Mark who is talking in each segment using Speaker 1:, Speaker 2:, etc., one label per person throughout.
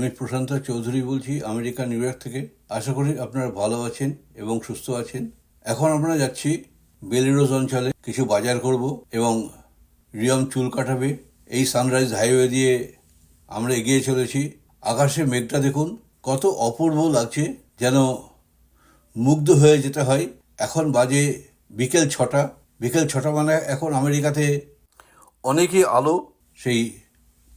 Speaker 1: আমি প্রশান্ত চৌধুরী বলছি, America, new York থেকে। আশা করি আপনারা ভালো আছেন এবং সুস্থ আছেন। এখন আমরা যাচ্ছি বেলিরোজ অঞ্চলে কিছু বাজার করব এবং রিয়ম চুল কাটাবে। এই সানরাইজ হাইওয়ে দিয়ে আমরা এগিয়ে চলেছি। আকাশে মেঘটা দেখুন, কত অপূর্ব লাগছে যেন মুগ্ধ হয়ে যেতে হয়। এখন বাজে বিকেল ছটা। বিকেল ছটা মানে এখন আমেরিকাতে অনেকই আলো, সেই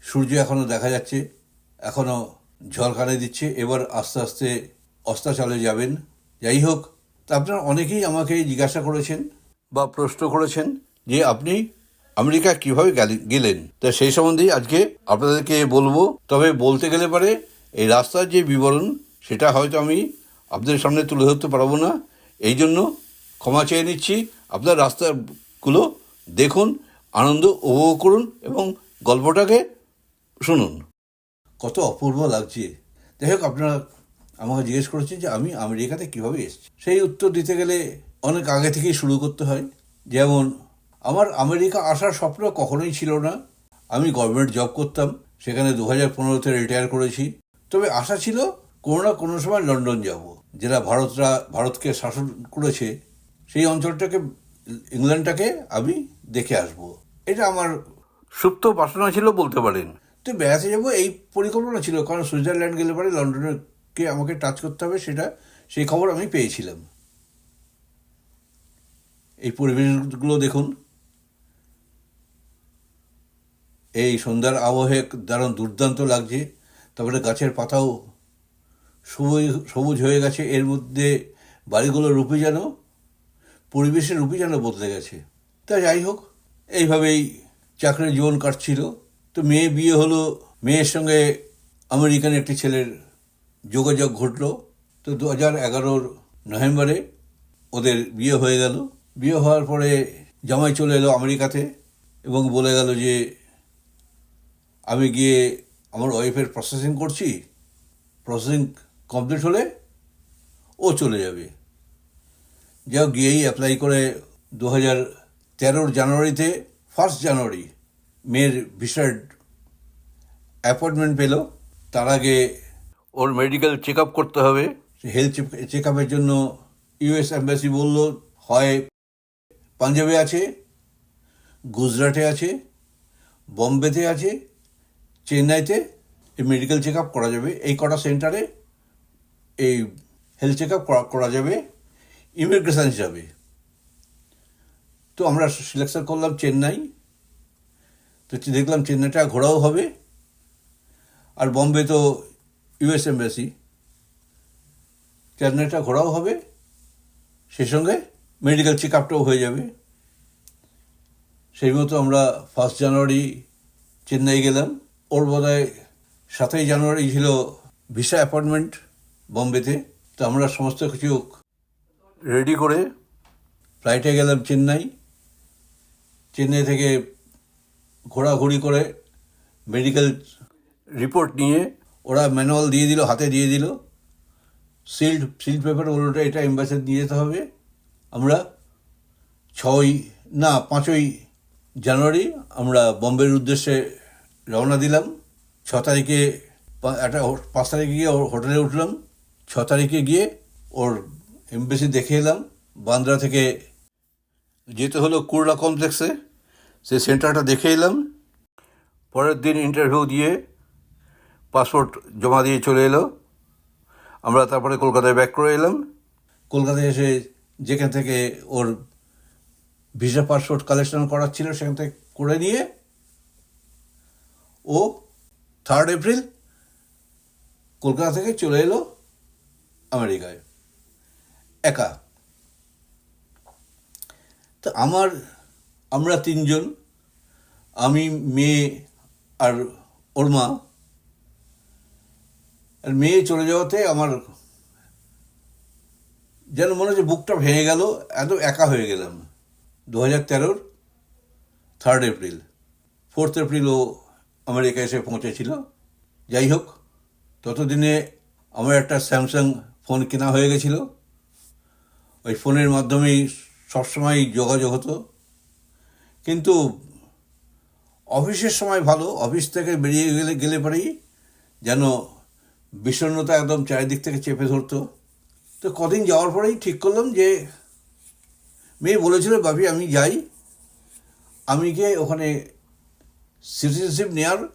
Speaker 1: সূর্য এখনও দেখা যাচ্ছে। এখনও ঝলকানে দিচ্ছে। এবার আস্তে আস্তে অস্তাচলে যাবেন। যাই হোক তা আপনারা অনেকেই আমাকে জিজ্ঞাসা করেছেন বা প্রশ্ন করেছেন যে আপনি আমেরিকা কীভাবে গেলে- গেলেন। তা সেই সম্বন্ধেই আজকে আপনাদেরকে বলব। তবে বলতে গেলে পারে, এই রাস্তার যে বিবরণ, সেটা হয়তো আমি আপনাদের সামনে তুলে ধরতে পারব না। এই জন্য ক্ষমা চেয়ে নিচ্ছি। আপনার রাস্তাগুলো দেখুন, আনন্দ উপভোগ করুন এবং গল্পটাকে শুনুন। কত অপূর্ব লাগছে। যাই হোক আপনারা আমাকে জিজ্ঞেস করেছেন যে আমি আমেরিকাতে কীভাবে এসেছি। সেই উত্তর দিতে গেলে অনেক আগে থেকেই শুরু করতে হয়। যেমন, আমার আমেরিকা আসার স্বপ্ন কখনোই ছিল না। আমি গভর্নমেন্ট জব করতাম, সেখানে দু হাজার পনেরোতে রিটায়ার করেছি। তবে আশা ছিল কোনো না কোনো সময় লন্ডন যাব। যেটা ভারতরা, ভারতকে শাসন করেছে, সেই অঞ্চলটাকে, ইংল্যান্ডটাকে আমি দেখে আসব। এটা আমার সুপ্ত বাসনা ছিল বলতে পারেন। তো বেড়াতে যাব, এই পরিকল্পনা ছিল। কারণ সুইজারল্যান্ড গেলে পরে লন্ডনকে আমাকে টাচ করতে হবে, সেটা, সেই খবর আমি পেয়েছিলাম। এই পরিবেশগুলো দেখুন। এই সন্ধ্যার আবহে দারুণ দুর্দান্ত লাগছে। তারপরে গাছের পাতাও সবুজ সবুজ হয়ে গেছে। এর মধ্যে বাড়িগুলোর রূপে যেন, পরিবেশের রূপই যেন বদলে গেছে। তা যাই হোক, এইভাবেই চাকরির জীবন কাটছিল। তো মেয়ে বিয়ে হলো, মেয়ের সঙ্গে আমেরিকান একটি ছেলের যোগাযোগ ঘটলো। তো দু হাজার এগারোর নভেম্বরে ওদের বিয়ে হয়ে গেল। বিয়ে হওয়ার পরে জামাই চলে এলো আমেরিকাতে এবং বলে গেল যে, আমি গিয়ে আমার ওয়াইফের প্রসেসিং করছি। প্রসেসিং কমপ্লিট হলে ও চলে যাবে। যাও গিয়েই অ্যাপ্লাই করে দু হাজার তেরোর জানুয়ারিতে ফার্স্ট জানুয়ারি মেয়ের ভিসার অ্যাপয়েন্টমেন্ট পেল তার আগে ওর মেডিকেল চেক আপ করতে হবে। হেলথ চেক আপের জন্য ইউএস অ্যাম্বাসি বলল হয় পাঞ্জাবে আছে গুজরাটে আছে বম্বেতে আছে চেন্নাইতে এই মেডিকেল চেক আপ করা যাবে। এই কটা সেন্টারে এই হেলথ চেক আপ করা যাবে ইমিগ্রেশন হিসাবে তো আমরা সিলেকশন করলাম চেন্নাই। তো দেখলাম চেন্নাইটা ঘোরাও হবে। আর বম্বে তো ইউএস এম্বাসি চেন্নাইটা ঘোরাও হবে। সেই সঙ্গে মেডিকেল চেক আপটাও হয়ে যাবে। সেই মতো আমরা ফার্স্ট জানুয়ারি চেন্নাই গেলাম। ওর বোধহয় সাতই জানুয়ারি ছিল ভিসা অ্যাপয়েন্টমেন্ট বম্বেতে। তো আমরা সমস্ত কিছু রেডি করে ফ্লাইটে গেলাম চেন্নাই। চেন্নাই থেকে ঘোরাঘুরি করে মেডিকেল রিপোর্ট নিয়ে ওরা ম্যানুয়াল দিয়ে দিল, হাতে দিয়ে দিল। সিল্ড সিল্ড পেপার ওটা এটা এম্বাসি নিয়ে যেতে হবে। আমরা ছয় না, পাঁচই জানুয়ারি আমরা বম্বের উদ্দেশ্যে রওনা দিলাম। ছ তারিখে একটা পাঁচ তারিখে গিয়ে ওর হোটেলে উঠলাম। ছ তারিখে গিয়ে ওর এমবেসি দেখে এলাম। বান্দ্রা থেকে যেতে হলো কুরলা কমপ্লেক্সে। সেই সেন্টারটা দেখে এলাম। পরের দিন ইন্টারভিউ দিয়ে পাসপোর্ট জমা দিয়ে চলে এলো। আমরা তারপরে কলকাতায় ব্যাক করে এলাম। কলকাতায় এসে যেখান থেকে ওর ভিসা পাসপোর্ট কালেকশন করার ছিল সেখান থেকে করে নিয়ে ও থার্ড এপ্রিল কলকাতা থেকে চলে এলো আমেরিকায়। একা। তো আমার আমরা তিনজন, আমি, মেয়ে আর ওর মা। আর মেয়ে চলে যাওয়াতে আমার যেন মনে হচ্ছে বুকটা ভেঙে গেল, এত একা হয়ে গেলাম। দু হাজার তেরোর থার্ড এপ্রিল ফোর্থ এপ্রিল ও আমেরিকা এসে পৌঁছেছিল। যাই হোক, ততদিনে আমার একটা স্যামসাং ফোন কেনা হয়ে গেছিল। ওই ফোনের মাধ্যমেই সবসময় যোগাযোগ হতো। কিন্তু অফিসের সময় ভালো, অফিস থেকে বেরিয়ে গেলে গেলে পরেই যেন বিষণ্ণতা একদম চারিদিক থেকে চেপে ধরতো। তো কদিন যাওয়ার পরেই ঠিক করলাম যে, মেয়ে বলেছিল, বাপি, আমি যাই। আমি গিয়ে ওখানে সিটিজেনশিপ নেওয়ার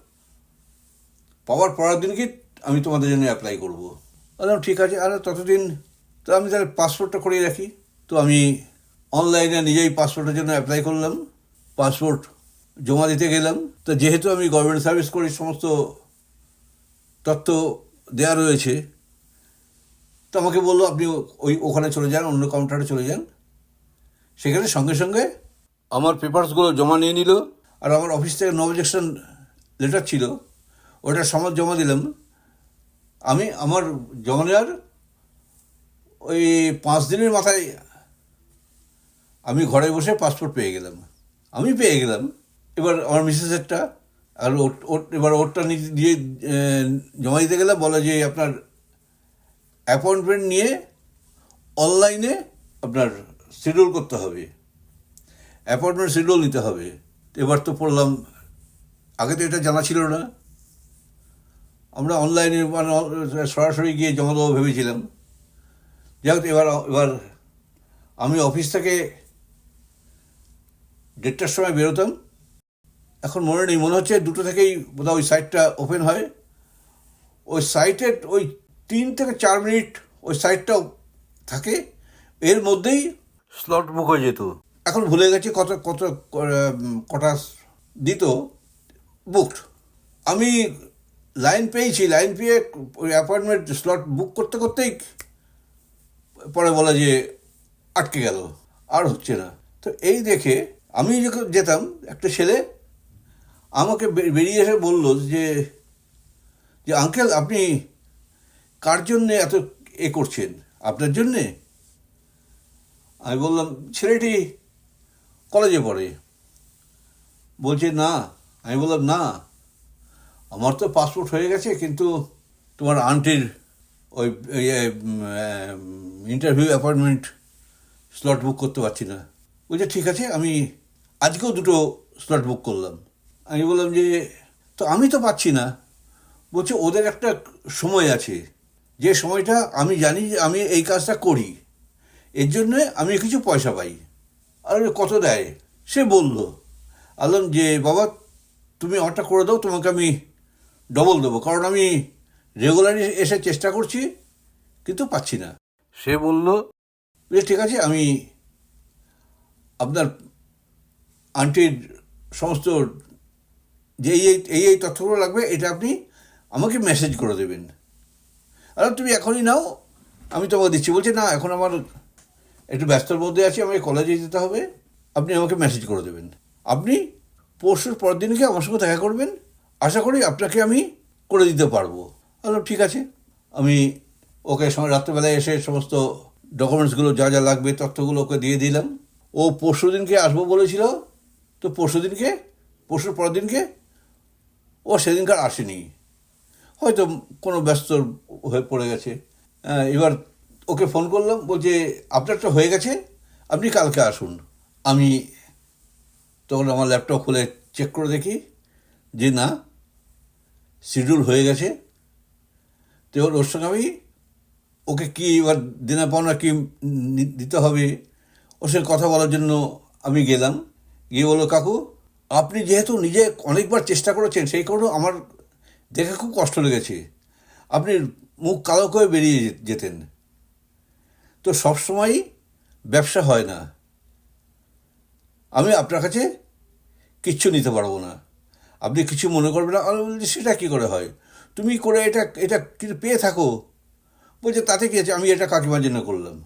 Speaker 1: পাওয়ার পরের দিনকে আমি তোমাদের জন্য অ্যাপ্লাই করব? বললাম, ঠিক আছে, আর ততদিন তো আমি তাহলে পাসপোর্টটা করিয়ে রাখি। তো আমি অনলাইনে নিজেই পাসপোর্টের জন্য অ্যাপ্লাই করলাম। পাসপোর্ট জমা দিতে গেলাম। তো যেহেতু আমি গভর্নমেন্ট সার্ভিস করি, সমস্ত তথ্য দেওয়া রয়েছে, তো আমাকে বলল, আপনি ওই, ওখানে চলে যান, অন্য কাউন্টারে চলে যান। সেখানে সঙ্গে সঙ্গে আমার পেপারসগুলো জমা নিয়ে নিল, আর আমার অফিস থেকে নো অবজেকশন লেটার ছিল। ওটা সমাজ জমা দিলাম। আমি আমার জমা নেওয়ার ওই পাঁচ দিনের মাথায় আমি ঘরে বসে পাসপোর্ট পেয়ে গেলাম। আমি পেয়ে গেলাম। এবার আমার মিসেসেরটা আর এবার ওরটা দিয়ে জমা দিতে গেলে বলে যে আপনার অ্যাপয়েন্টমেন্ট নিয়ে অনলাইনে আপনার শিডিউল করতে হবে। অ্যাপয়েন্টমেন্ট শিডিউল নিতে হবে। এবার তো পড়লাম, আগে তো এটা জানা ছিল না। আমরা অনলাইনে মানে সরাসরি গিয়ে জমা দেবো ভেবেছিলাম। যাই এবার এবার আমি অফিস থেকে দেড়টার সময় বেরোতাম। এখন মনে নেই, মনে হচ্ছে দুটো থেকেই বোধহয় ওই সাইটটা ওপেন হয়। ওই সাইটের ওই তিন থেকে চার মিনিট ওই সাইটটাও থাকে। এর মধ্যেই স্লট বুক হয়ে যেত। এখন ভুলে গেছি কত কত কটা দিত। বুকড আমি লাইন পেয়েছি লাইন পেয়ে ওই অ্যাপয়েন্টমেন্ট স্লট বুক করতে করতেই পরে বলা যে আটকে গেল। আর হচ্ছে না। তো এই দেখে আমি যখন যেতাম, একটা ছেলে আমাকে বেরিয়ে এসে বলল যে যে আঙ্কেল, আপনি কার জন্যে এত এ করছেন? আপনার জন্যে? আমি বললাম, ছেলেটি কলেজে পড়ে। বলছে, না। আমি বললাম, না। আমার তো পাসপোর্ট হয়ে গেছে, কিন্তু তোমার আন্টির ওই ইন্টারভিউ অ্যাপয়েন্টমেন্ট স্লট বুক করতে পারছি না। বলছে, ঠিক আছে, আমি আজকেও দুটো স্লট বুক করলাম। আমি বললাম যে, তো আমি তো পাচ্ছি না। বলছে, ওদের একটা সময় আছে। যে সময়টা আমি জানি যে আমি এই কাজটা করি, এর জন্য আমি কিছু পয়সা পাই। আর কত দেয়? সে বলল, আলম যে, বাবা, তুমি অর্ডার করে দাও, তোমাকে আমি ডবল দেবো, কারণ আমি রেগুলারলি এসে চেষ্টা করছি, কিন্তু পাচ্ছি না। সে বলল যে ঠিক আছে, আমি আপনার আন্টির সমস্ত যে এই এই- তথ্যগুলো লাগবে, এটা আপনি আমাকে মেসেজ করে দেবেন। আর, তুমি এখনই নাও, আমি তোমাকে দিচ্ছি। বলছে, না, এখন আমার একটু ব্যস্তর মধ্যে আছি, আমাকে কলেজে যেতে হবে। আপনি আমাকে মেসেজ করে দেবেন। আপনি পরশুর পরের দিনকে আমার সঙ্গে দেখা করবেন। আশা করি আপনাকে আমি করে দিতে পারব। বললাম, ঠিক আছে। আমি ওকে রাত্রেবেলায় এসে সমস্ত ডকুমেন্টসগুলো যা যা লাগবে, তথ্যগুলো ওকে দিয়ে দিলাম। ও পরশু দিনকে আসব বলেছিল। তো পরশু দিনকে? পরশুর পরের দিনকে? ও সেদিনকার আসেনি। হয়তো কোনো ব্যস্ত হয়ে পড়ে গেছে। এবার ওকে ফোন করলাম, বলছে আপনারটা হয়ে গেছে? আপনি কালকে আসুন। আমি তখন আমার ল্যাপটপ খুলে চেক করে দেখি যে না, শিডিউল হয়ে গেছে। তো ওর সঙ্গে আমি, ওকে কী এবার দেনা পাওনা কী দিতে হবে? ওর সঙ্গে কথা বলার জন্য আমি গেলাম। গিয়ে বলল, কাকু, আপনি যেহেতু নিজে অনেকবার চেষ্টা করেছেন, সেই কারণে আমার দেখে খুব কষ্ট লেগেছে। আপনি মুখ কালো করে বেরিয়ে যেতেন। তো সবসময়ই ব্যবসা হয় না। আমি আপনার কাছে কিচ্ছু নিতে পারব না। আপনি কিছু মনে করবেন না। আমি বলছি, সেটা কী করে হয়? তুমি করে এটা এটা পেয়ে থাকো? বলছে, তাতে কি আছে আমি এটা কাকিমার জন্য করলাম।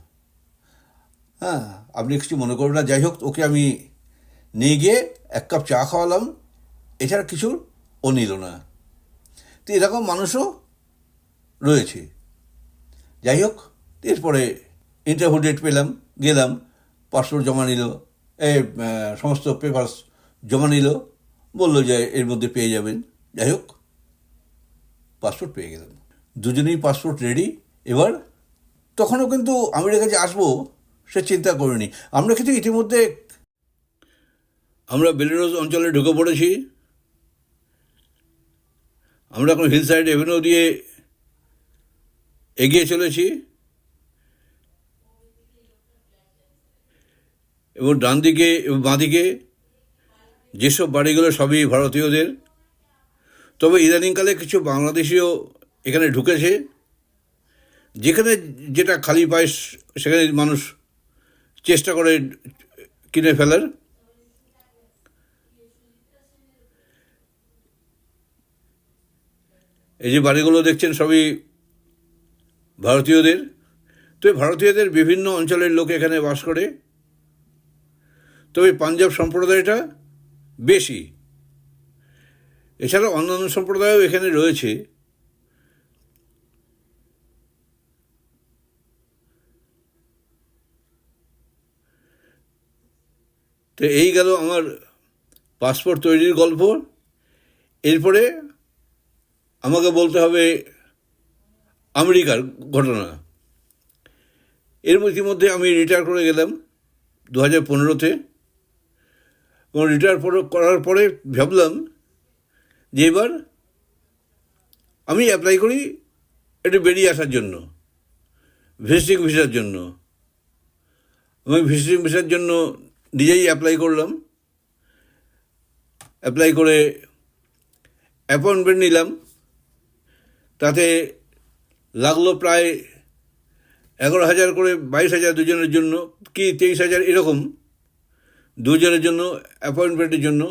Speaker 1: হ্যাঁ আপনি কিছু মনে করবেন না। যাই হোক, ওকে আমি নিয়ে গিয়ে এক কাপ চা খাওয়ালাম। এছাড়া কিছু ও নিল না। তো এরকম মানুষও রয়েছে। যাই হোক, এরপরে ইন্টারভিউ ডেট পেলাম, গেলাম পাসপোর্ট জমা নিল, এ সমস্ত পেপারস জমা নিল, বলল যে এর মধ্যে পেয়ে যাবেন। যাই হোক পাসপোর্ট পেয়ে গেলাম। দুজনেই পাসপোর্ট রেডি এবার তখনও কিন্তু আমেরিকা যে আসব সে চিন্তা করিনি। আমরা কিন্তু ইতিমধ্যে আমরা বেলিরোজ অঞ্চলে ঢুকে পড়েছি। আমরা এখন হিল সাইড এভিনিউ দিয়ে এগিয়ে চলেছি। এবং ডান দিকে এবং বাঁদিকে যেসব বাড়িগুলো সবই ভারতীয়দের। তবে ইদানিংকালে কিছু বাংলাদেশিও এখানে ঢুকেছে। যেখানে যেটা খালি পায়, সেখানে মানুষ চেষ্টা করে কিনে ফেলার। এই যে বাড়িগুলো দেখছেন সবই ভারতীয়দের। তো ভারতীয়দের বিভিন্ন অঞ্চলের লোক এখানে বাস করে। তবে পাঞ্জাব সম্প্রদায়টা বেশি। এছাড়া অন্যান্য সম্প্রদায়ও এখানে রয়েছে। তো এই গেল আমার পাসপোর্ট তৈরির গল্প। এরপরে আমাকে বলতে হবে আমেরিকার ঘটনা। এর ইতিমধ্যে আমি রিটায়ার করে গেলাম দু হাজার পনেরোতে। এবং রিটায়ার করার পরে ভাবলাম যে এবার আমি অ্যাপ্লাই করি একটু বেরিয়ে আসার জন্য ভিজিটিং ভিসার জন্য। আমি ভিজিটিং ভিসার জন্য নিজেই অ্যাপ্লাই করলাম। অ্যাপ্লাই করে অ্যাপয়েন্টমেন্ট নিলাম। তাতে লাগল প্রায় এগারো হাজার করে বাইশ হাজার দুজনের জন্য কি তেইশ হাজার এরকম দুজনের জন্য অ্যাপয়েন্টমেন্টের জন্য।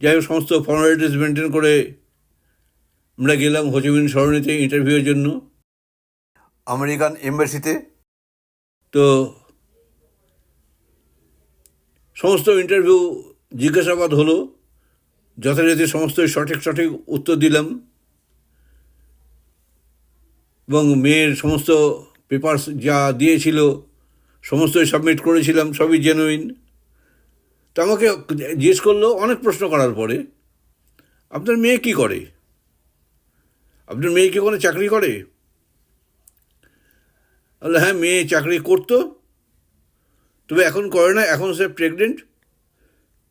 Speaker 1: যাই হোক সমস্ত ফর্মালিটিস মেনটেন করে আমরা গেলাম হোচিমিন সরণিতে ইন্টারভিউয়ের জন্য। আমেরিকান এম্বাসিতে তো সমস্ত ইন্টারভিউ জিজ্ঞাসাবাদ হলো, যথারীতি সমস্তই সঠিক সঠিক উত্তর দিলাম, এবং মেয়ের সমস্ত পেপারস যা দিয়েছিল সমস্তই সাবমিট করেছিলাম, সবই জেনুইন তা আমাকে জিজ্ঞেস করল, অনেক প্রশ্ন করার পরে, আপনার মেয়ে কি করে? আপনার মেয়ে কি কোনো চাকরি করে? হ্যাঁ মেয়ে চাকরি করতো। তবে এখন করে না এখন সে প্রেগনেন্ট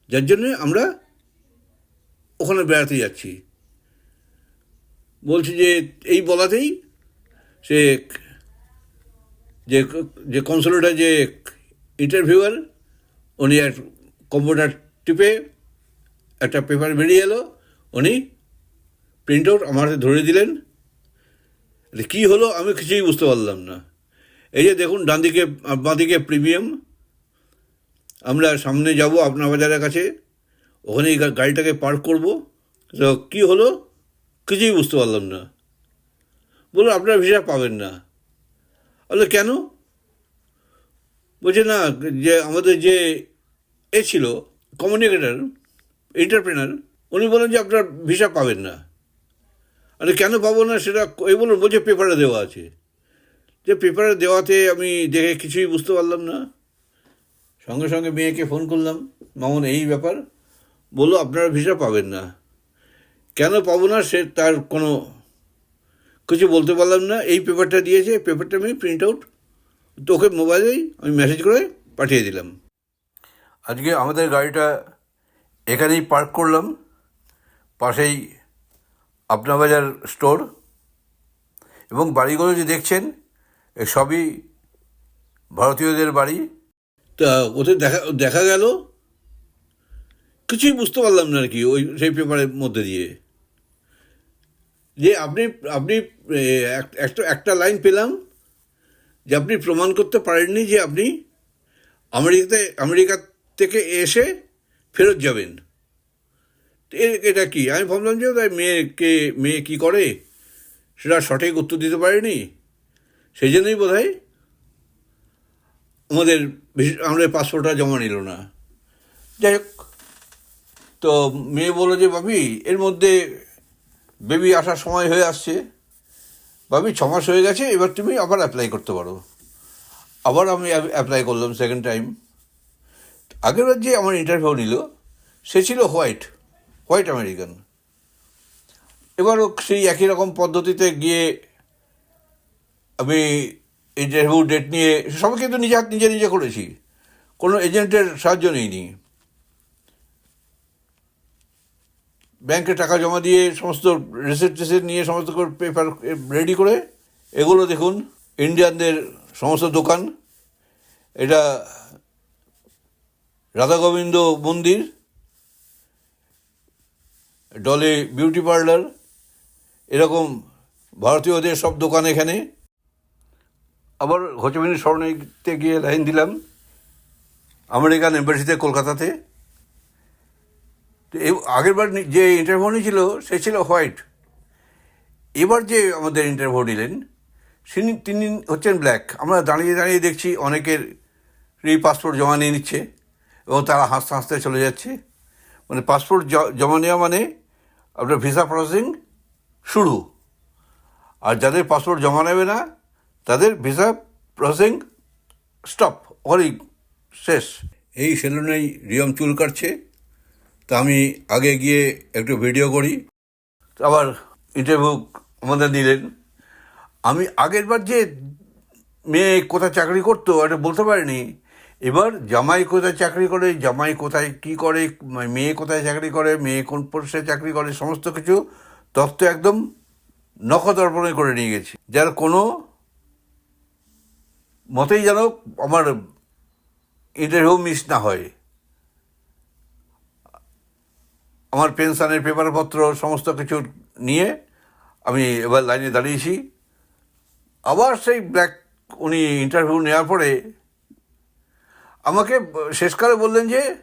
Speaker 1: যার জন্যে আমরা ওখানে বেড়াতে যাচ্ছি। বলছি যে, এই বলাতেই সে যে যে কনসোলেটার যে ইন্টারভিউয়ার উনি এক কম্পিউটার টিপে একটা পেপার বেরিয়ে এলো, উনি প্রিন্ট আউট আমার হাতে ধরে দিলেন। কী হলো? আমি কিছুই বুঝতে পারলাম না। এই যে দেখুন ডান দিকে বাঁদিকে প্রিমিয়াম আমরা সামনে যাব আপনার বাজারের কাছে। ওখানে গাড়িটাকে পার্ক করব। তো কী হলো? কিছুই বুঝতে পারলাম না। বলল, আপনার ভিসা পাবেন না। বলল, কেন? বলছে, না, যে আমাদের যে এ ছিল কমিউনিকেটার এন্টারপ্রেনার উনি বলেন যে আপনার ভিসা পাবেন না। আরে, কেন পাবো না সেটা এই বলুন বলছে পেপারে দেওয়া আছে। যে পেপারে দেওয়াতে আমি দেখে কিছুই বুঝতে পারলাম না। সঙ্গে সঙ্গে মেয়েকে ফোন করলাম, মামন, এই ব্যাপার? বলল, আপনারা ভিসা পাবেন না। কেন পাবো না? সে তার কোনো কিছু বলতে পারলাম না। এই পেপারটা দিয়েছে পেপারটা আমি প্রিন্ট আউট তোকে মোবাইলেই আমি মেসেজ করে পাঠিয়ে দিলাম। আজকে আমাদের গাড়িটা এখানেই পার্ক করলাম, পাশেই বাজার স্টোর এবং বাড়িগুলো যে দেখছেন সবই ভারতীয়দের বাড়ি। তা, ওদের দেখা দেখা গেল? কিছুই বুঝতে পারলাম না আর কি, ওই সেই পেপারের মধ্যে দিয়ে। যে আপনি আপনি এক- একটা একটা লাইন পেলাম যে আপনি প্রমাণ করতে পারেননি যে আপনি আমেরিকাতে, আমেরিকা থেকে এসে ফেরত যাবেন। এটা কি? আমি ভাবলাম যে, তাই মেয়েকে, মেয়ে কী করে? সেটা সঠিক উত্তর দিতে পারেনি। সেই জন্যই বোধ হয় আমাদের আমাদের পাসপোর্টটা জমা নিল না। যাই হোক, তো মেয়ে বলল যে বাবি এর মধ্যে বেবি আসার সময় হয়ে আসছে। বাবি ছ মাস হয়ে গেছে, এবার তুমি আবার অ্যাপ্লাই করতে পারো। আবার আমি অ্যাপ্লাই করলাম সেকেন্ড টাইম আগেরবার যে আমার ইন্টারভিউ নিল, সে ছিল হোয়াইট হোয়াইট আমেরিকান এবারও সেই একই রকম পদ্ধতিতে গিয়ে আমি ইন্টারভিউ ডেট নিয়ে সব কিন্তু নিজে হাত নিজে নিজে করেছি। কোনো এজেন্টের সাহায্য নিইনি। ব্যাংকে টাকা জমা দিয়ে সমস্ত রিসিপ্ট টিসিপ্ট নিয়ে সমস্ত পেপার রেডি করে, এগুলো দেখুন ইন্ডিয়ানদের সমস্ত দোকান। এটা রাধা গোবিন্দ মন্দির ডলে বিউটি পার্লার এরকম ভারতীয়দের সব দোকান এখানে। আবার হোচমিনি স্মরণীতে গিয়ে লাইন দিলাম, আমেরিকান এম্বাসিতে কলকাতাতে। তো এ- আগেরবার যে ইন্টারভিউ নিয়েছিল সে ছিল হোয়াইট। এবার যে আমাদের ইন্টারভিউ নিলেন তিনি তিনি হচ্ছেন ব্ল্যাক। আমরা দাঁড়িয়ে দাঁড়িয়ে দেখছি অনেকের এই পাসপোর্ট জমা নিয়ে নিচ্ছে এবং তারা হাসতে হাসতে চলে যাচ্ছে। মানে পাসপোর্ট জমা নেওয়া মানে আপনার ভিসা প্রসেসিং শুরু। আর যাদের পাসপোর্ট জমা নেবে না তাদের ভিসা প্রসেসিং স্টপ ওখানেই শেষ। এই সেলুনেই রিয়ম চুল কাটছে। তা আমি আগে গিয়ে একটু ভিডিও করি। আবার ইন্টারভিউ আমাদের নিলেন। আমি আগেরবার যে মেয়ে কোথায় চাকরি করতো এটা বলতে পারিনি। এবার জামাই কোথায় চাকরি করে জামাই কোথায় কি করে মেয়ে কোথায় চাকরি করে মেয়ে কোন পোস্টে চাকরি করে সমস্ত কিছু তথ্য একদম নখদর্পণে করে নিয়ে গেছি। যার কোনো মতেই যেন আমার ইন্টারভিউ মিস না হয়। আমার পেনশনের পেপারপত্র সমস্ত কিছু নিয়ে আমি এবার লাইনে দাঁড়িয়েছি। আবার সেই ব্ল্যাক উনি ইন্টারভিউ নেওয়ার পরে আমাকে শেষকালে বললেন যে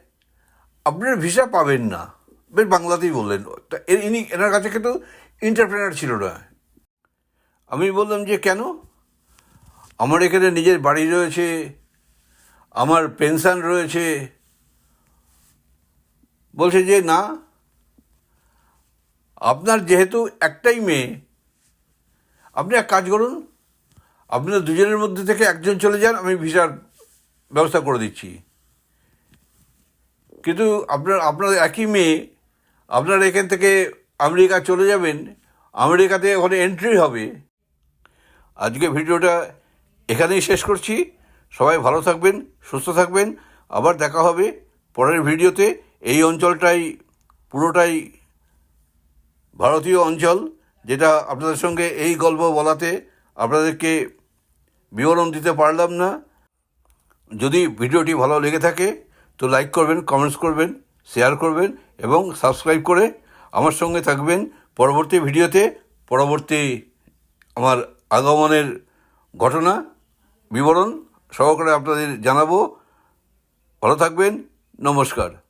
Speaker 1: আপনার ভিসা পাবেন না। বেশ বাংলাতেই বললেন। তা ইনি এনার কাছে কিন্তু ইন্টারপ্রেনার ছিল না। আমি বললাম যে, কেন? আমার এখানে নিজের বাড়ি রয়েছে, আমার পেনশন রয়েছে। বলছে যে, না, আপনার যেহেতু একটাই মেয়ে, আপনি এক কাজ করুন আপনার দুজনের মধ্যে থেকে একজন চলে যান, আমি ভিসার ব্যবস্থা করে দিচ্ছি। কিন্তু আপনার আপনার একই মেয়ে, আপনার এখান থেকে আমেরিকা চলে যাবেন, আমেরিকাতে ওখানে এন্ট্রি হবে। আজকে ভিডিওটা এখানেই শেষ করছি। সবাই ভালো থাকবেন, সুস্থ থাকবেন। আবার দেখা হবে পরের ভিডিওতে। এই অঞ্চলটাই, পুরোটাই ভারতীয় অঞ্চল, যেটা আপনাদের সঙ্গে এই গল্প বলাতে আপনাদেরকে বিবরণ দিতে পারলাম না। যদি ভিডিওটি ভালো লেগে থাকে, তো লাইক করবেন, কমেন্টস করবেন, শেয়ার করবেন এবং সাবস্ক্রাইব করে আমার সঙ্গে থাকবেন পরবর্তী ভিডিওতে। পরবর্তী আমার আগমনের ঘটনা। বিবরণ সহকারে আপনাদের জানাব। ভালো থাকবেন নমস্কার।